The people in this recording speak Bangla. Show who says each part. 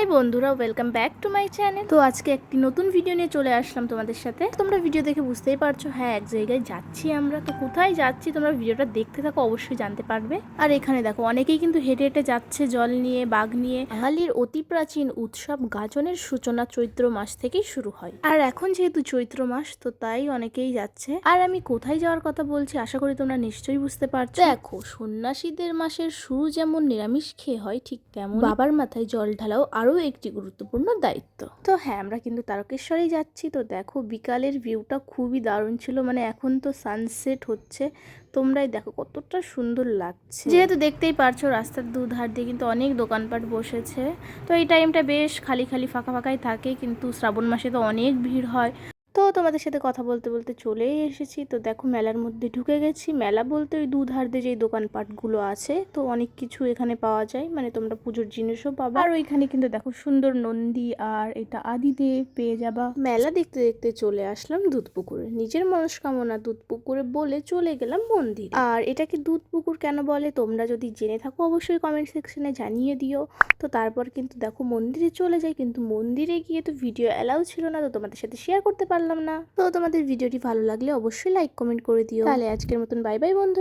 Speaker 1: হাই বন্ধুরা welcome back to my channel তো আজকে একটি নতুন ভিডিও নিয়ে চলে আসলাম তোমাদের সাথে। তোমরা ভিডিও দেখে বুঝতেই পারছ হ্যাঁ এক জায়গায় যাচ্ছি আমরা। তো কোথায় যাচ্ছি তোমরা ভিডিওটা দেখতে থাকো, অবশ্যই জানতে পারবে। আর এখানে দেখো, অনেকেই কিন্তু হেঁটে হেঁটে যাচ্ছে জল নিয়ে, বাঘ নিয়ে। বাঙালির অতি প্রাচীন উৎসব গাজনের সূচনা চৈত্র মাস থেকেই শুরু হয়। আর এখন যেহেতু চৈত্র মাস, তো তাই অনেকেই যাচ্ছে। আর আমি কোথায় যাওয়ার কথা বলছি, আশা করি তোমরা নিশ্চয়ই বুঝতে পারছ। দেখো, সন্ন্যাসীদের মাসের শুরু যেমন নিরামিষ খেয়ে হয়, ঠিক তেমন বাবার মাথায় জল ঢালাও আরও একটি গুরুত্বপূর্ণ দায়িত্ব। তো হ্যাঁ আমরা কিন্তু তারকেশ্বরেই যাচ্ছি। তো দেখো বিকালের ভিউটা খুবই দারুণ ছিল। মানে এখন তো সানসেট হচ্ছে। তোমরাই দেখো কতটা সুন্দর লাগছে। যেহেতু দেখতেই পারছ রাস্তার দুধার দিয়ে কিন্তু অনেক দোকানপাট বসেছে। তো এই টাইমটা বেশ খালি খালি ফাঁকা ফাঁকাই থাকে। কিন্তু শ্রাবণ মাসে তো অনেক ভিড় হয়। তো তোমাদের সাথে কথা বলতে বলতে চলেই এসেছি। তো দেখো মেলার মধ্যে ঢুকে গেছি। মেলা বলতে ওই দুধার দিয়ে যেই দোকানপাটগুলো আছে, তো অনেক কিছু এখানে পাওয়া যায়। মানে তোমরা পুজোর জিনিসও পাবা। আর ওইখানে কিন্তু দেখো সুন্দর নন্দী আর এটা আদিতে পেয়ে যাবা। মেলা দেখতে দেখতে চলে আসলাম দুধ পুকুরে নিজের মনস্কামনা দুধ পুকুরে বলে চলে গেলাম মন্দির। আর এটাকে দুধ পুকুর কেন বলে? তোমরা যদি জেনে থাকো, অবশ্যই কমেন্ট সেকশনে জানিয়ে দিও। তো তারপর কিন্তু দেখো মন্দিরে চলে যাই। কিন্তু মন্দিরে গিয়ে তো ভিডিও অ্যালাউ ছিল না। তো তোমাদের সাথে শেয়ার করতে পারলাম না। তো তোমাদের ভিডিওটি ভালো লাগলে অবশ্যই লাইক কমেন্ট করে দিও। তাহলে আজকের মতন বাই বাই বন্ধু।